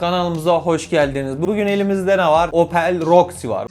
Kanalımıza hoş geldiniz. Bugün elimizde ne var? Opel Roxy var.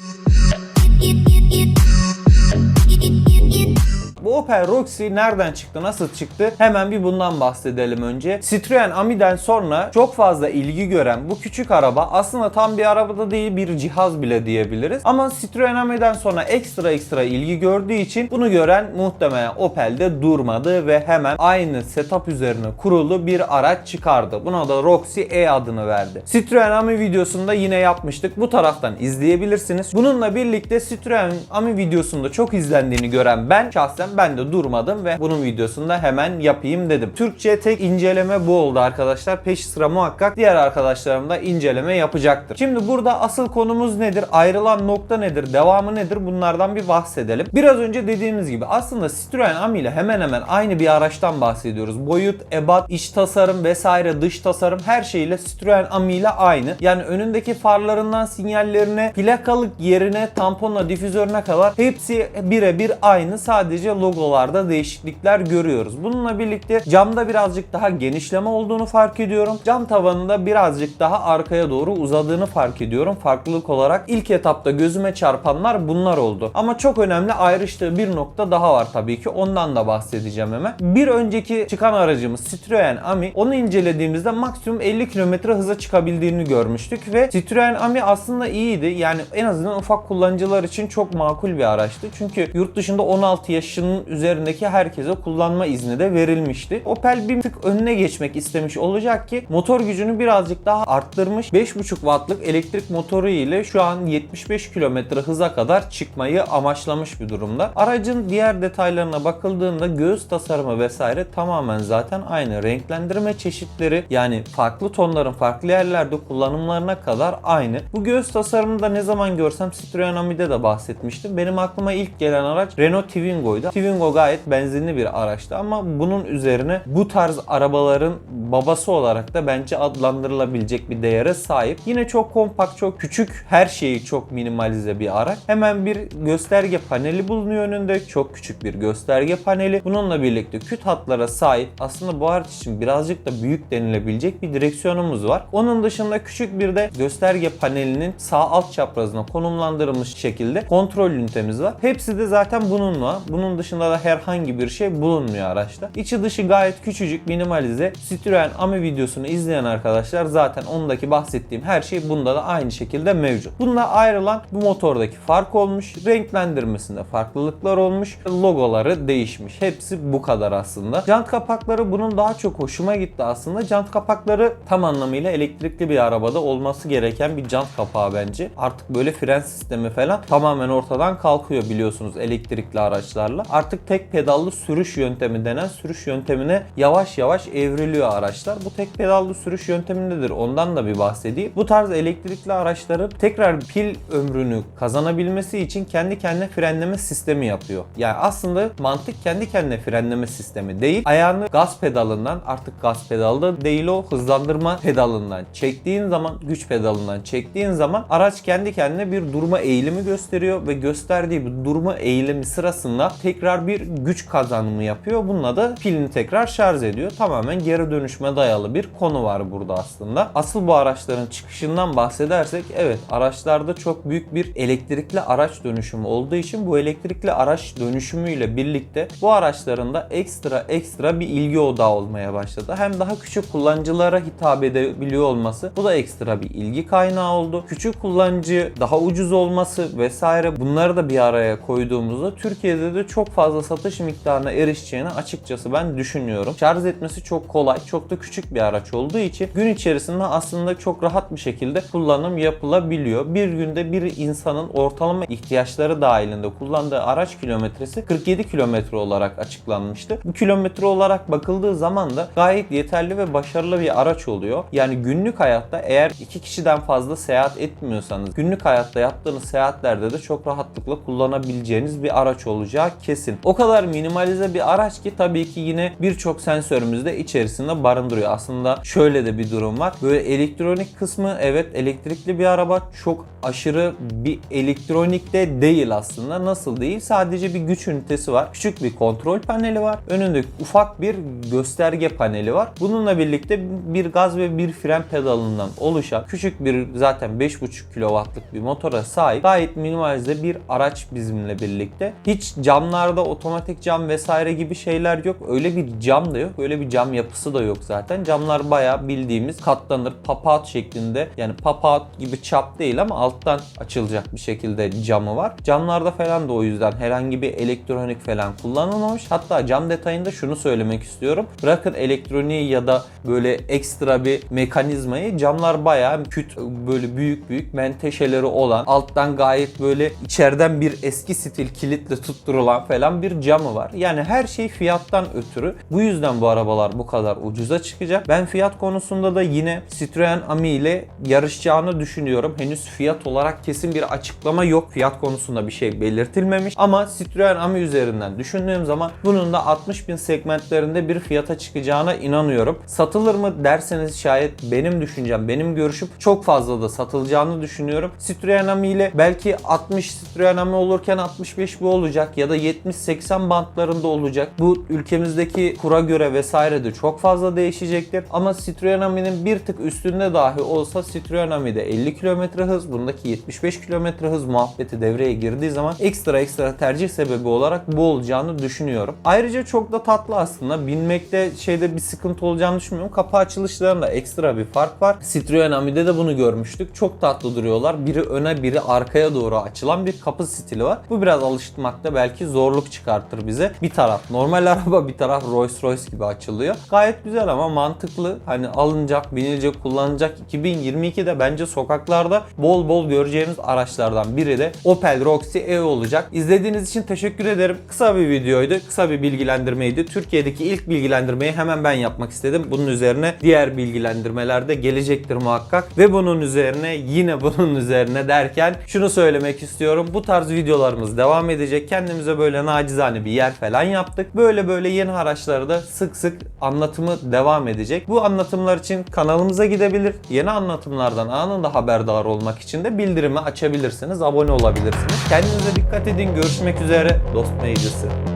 Opel Roxy nereden çıktı, nasıl çıktı? Hemen bir bundan bahsedelim önce. Citroen Ami'den sonra çok fazla ilgi gören bu küçük araba aslında tam bir arabada değil bir cihaz bile diyebiliriz. Ama Citroen Ami'den sonra ekstra ekstra ilgi gördüğü için bunu gören muhtemelen Opel'de durmadı ve hemen aynı setup üzerine kurulu bir araç çıkardı. Buna da Roxy E adını verdi. Citroen Ami videosunda yine yapmıştık. Bu taraftan izleyebilirsiniz. Bununla birlikte Citroen Ami videosunda çok izlendiğini gören ben şahsen ben de durmadım ve bunun videosunu da hemen yapayım dedim. Türkçe tek inceleme bu oldu arkadaşlar. Peş sıra muhakkak diğer arkadaşlarım da inceleme yapacaktır. Şimdi burada asıl konumuz nedir? Ayrılan nokta nedir? Devamı nedir? Bunlardan bir bahsedelim. Biraz önce dediğimiz gibi aslında Citroen Ami ile hemen hemen aynı bir araçtan bahsediyoruz. Boyut, ebat, iç tasarım vesaire dış tasarım her şeyle Citroen Ami ile aynı. Yani önündeki farlarından sinyallerine, plakalık yerine, tamponla difüzörüne kadar hepsi birebir aynı. Sadece logolarda değişiklikler görüyoruz. Bununla birlikte camda birazcık daha genişleme olduğunu fark ediyorum. Cam tavanında birazcık daha arkaya doğru uzadığını fark ediyorum. Farklılık olarak ilk etapta gözüme çarpanlar bunlar oldu. Ama çok önemli ayrıştığı bir nokta daha var tabii ki. Ondan da bahsedeceğim hemen. Bir önceki çıkan aracımız Citroen Ami. Onu incelediğimizde maksimum 50 km hıza çıkabildiğini görmüştük ve Citroen Ami aslında iyiydi. Yani en azından ufak kullanıcılar için çok makul bir araçtı. Çünkü yurt dışında 16 yaşının üzerindeki herkese kullanma izni de verilmişti. Opel bir tık önüne geçmek istemiş olacak ki motor gücünü birazcık daha arttırmış. 5.5 wattlık elektrik motoru ile şu an 75 km hıza kadar çıkmayı amaçlamış bir durumda. Aracın diğer detaylarına bakıldığında göğüs tasarımı vesaire tamamen zaten aynı. Renklendirme çeşitleri yani farklı tonların farklı yerlerde kullanımlarına kadar aynı. Bu göğüs tasarımını da ne zaman görsem Citroen Ami'de de bahsetmiştim. Benim aklıma ilk gelen araç Renault Twingo'ydu. Twingo gayet benzinli bir araçtı ama bunun üzerine bu tarz arabaların babası olarak da bence adlandırılabilecek bir değere sahip. Yine çok kompakt, çok küçük, her şeyi çok minimalize bir araç. Hemen bir gösterge paneli bulunuyor önünde. Çok küçük bir gösterge paneli. Bununla birlikte küt hatlara sahip aslında bu araç için birazcık da büyük denilebilecek bir direksiyonumuz var. Onun dışında küçük bir de gösterge panelinin sağ alt çaprazına konumlandırılmış şekilde kontrol ünitemiz var. Hepsi de zaten bununla. Bunun dışında da herhangi bir şey bulunmuyor araçta. İçi dışı gayet küçücük, minimalize. Citroen Ami videosunu izleyen arkadaşlar zaten ondaki bahsettiğim her şey bunda da aynı şekilde mevcut. Bunda ayrılan bu motordaki fark olmuş. Renklendirmesinde farklılıklar olmuş. Logoları değişmiş. Hepsi bu kadar aslında. Jant kapakları bunun daha çok hoşuma gitti aslında. Jant kapakları tam anlamıyla elektrikli bir arabada olması gereken bir jant kapağı bence. Artık böyle fren sistemi falan tamamen ortadan kalkıyor biliyorsunuz elektrikli araçlarla. Artık tek pedallı sürüş yöntemi denen sürüş yöntemine yavaş yavaş evriliyor araçlar. Bu tek pedallı sürüş yöntemindedir. Ondan da bir bahsedeyim. Bu tarz elektrikli araçların tekrar pil ömrünü kazanabilmesi için kendi kendine frenleme sistemi yapıyor. Yani aslında mantık kendi kendine frenleme sistemi değil. Ayağını gaz pedalından artık gaz pedalda değil o hızlandırma pedalından çektiğin zaman güç pedalından çektiğin zaman araç kendi kendine bir durma eğilimi gösteriyor ve gösterdiği bu durma eğilimi sırasında tekrar bir güç kazanımı yapıyor. Bununla da pilini tekrar şarj ediyor. Tamamen geri dönüşme dayalı bir konu var burada aslında. Asıl bu araçların çıkışından bahsedersek evet araçlarda çok büyük bir elektrikli araç dönüşümü olduğu için bu elektrikli araç dönüşümüyle birlikte bu araçların da ekstra ekstra bir ilgi odağı olmaya başladı. Hem daha küçük kullanıcılara hitap edebiliyor olması bu da ekstra bir ilgi kaynağı oldu. Küçük kullanıcı daha ucuz olması vesaire bunları da bir araya koyduğumuzda Türkiye'de de çok fazla satış miktarına erişeceğini açıkçası ben düşünüyorum. Şarj etmesi çok kolay, çok da küçük bir araç olduğu için gün içerisinde aslında çok rahat bir şekilde kullanım yapılabiliyor. Bir günde bir insanın ortalama ihtiyaçları dahilinde kullandığı araç kilometresi 47 kilometre olarak açıklanmıştı. Bu kilometre olarak bakıldığı zaman da gayet yeterli ve başarılı bir araç oluyor. Yani günlük hayatta eğer iki kişiden fazla seyahat etmiyorsanız günlük hayatta yaptığınız seyahatlerde de çok rahatlıkla kullanabileceğiniz bir araç olacağı kesin. İçin o kadar minimalize bir araç ki tabii ki yine birçok sensörümüz de içerisinde barındırıyor. Aslında şöyle de bir durum var. Böyle elektronik kısmı evet elektrikli bir araba çok aşırı bir elektronik de değil aslında. Nasıl değil? Sadece bir güç ünitesi var. Küçük bir kontrol paneli var. Önünde ufak bir gösterge paneli var. Bununla birlikte bir gaz ve bir fren pedalından oluşan küçük bir zaten 5.5 kW'lık bir motora sahip gayet minimalize bir araç bizimle birlikte. Hiç camlarda otomatik cam vesaire gibi şeyler yok. Öyle bir cam da yok. Öyle bir cam yapısı da yok zaten. Camlar bayağı bildiğimiz katlanır pop-out şeklinde yani pop-out gibi çap değil ama alttan açılacak bir şekilde camı var. Camlarda falan da o yüzden herhangi bir elektronik falan kullanılmamış. Hatta cam detayında şunu söylemek istiyorum. Bırakın elektroniği ya da böyle ekstra bir mekanizmayı camlar bayağı küt böyle büyük büyük menteşeleri olan alttan gayet böyle içeriden bir eski stil kilitle tutturulan falan bir camı var. Yani her şey fiyattan ötürü. Bu yüzden bu arabalar bu kadar ucuza çıkacak. Ben fiyat konusunda da yine Citroen Ami ile yarışacağını düşünüyorum. Henüz fiyat olarak kesin bir açıklama yok. Fiyat konusunda bir şey belirtilmemiş. Ama Citroen Ami üzerinden düşündüğüm zaman bunun da 60 bin segmentlerinde bir fiyata çıkacağına inanıyorum. Satılır mı derseniz şayet benim düşüncem, benim görüşüm çok fazla da satılacağını düşünüyorum. Citroen Ami ile belki 60 Citroen Ami olurken 65 bu olacak ya da 70-80 bantlarında olacak. Bu ülkemizdeki kura göre vesaire de çok fazla değişecektir. Ama Citroen Ami'nin bir tık üstünde dahi olsa Citroen Ami'de 50 km hız, bundaki 75 km hız muhabbeti devreye girdiği zaman ekstra ekstra tercih sebebi olarak bu olacağını düşünüyorum. Ayrıca çok da tatlı aslında. Binmekte şeyde bir sıkıntı olacağını düşünmüyorum. Kapı açılışlarında ekstra bir fark var. Citroen Ami'de de bunu görmüştük. Çok tatlı duruyorlar. Biri öne biri arkaya doğru açılan bir kapı stili var. Bu biraz alıştırmakta belki zorluk çıkartır bize. Bir taraf normal araba bir taraf Rolls Royce gibi açılıyor. Gayet güzel ama mantıklı. Hani alınacak, binilecek, kullanılacak 2022'de bence sokaklarda bol bol göreceğimiz araçlardan biri de Opel Roxy E olacak. İzlediğiniz için teşekkür ederim. Kısa bir videoydu. Kısa bir bilgilendirmeydi. Türkiye'deki ilk bilgilendirmeyi hemen ben yapmak istedim. Bunun üzerine diğer bilgilendirmeler de gelecektir muhakkak. Ve bunun üzerine yine bunun üzerine derken şunu söylemek istiyorum. Bu tarz videolarımız devam edecek. Kendimize böyle nacizane bir yer falan yaptık. Böyle böyle yeni araçları da sık sık anlatımı devam edecek. Bu anlatımlar için kanalımıza gidebilir. Yeni anlatımlardan anında haberdar olmak için de bildirimi açabilirsiniz. Abone olabilirsiniz. Kendinize dikkat edin. Görüşmek üzere. Dost meclisi.